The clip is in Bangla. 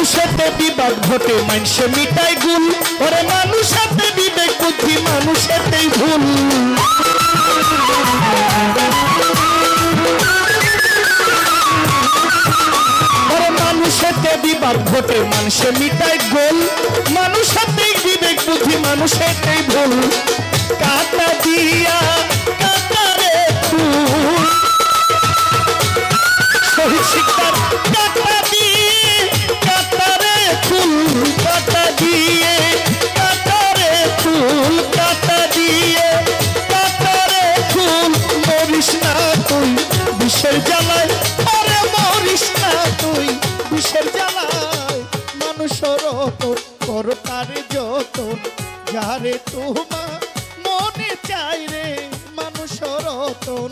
বিপদ ঘটে, মানুষে মিটাই গুল ওরে মানুষেতে বিবেক, বুদ্ধি মানুষেতেই ভুল। মানুষেতে বিবাদ ঘটে, মানুষে মিটাই গোল মানুষেতেই বিবেক, বুদ্ধি মানুষেতেই ভুল। কাটা দিয়া কাটারে ফুল। শহীদ আরে তুই, বিষের জ্বালায় মানুষের রতন কর তার যতন। যারে তোমার মনে চাই রে মানুষের রতন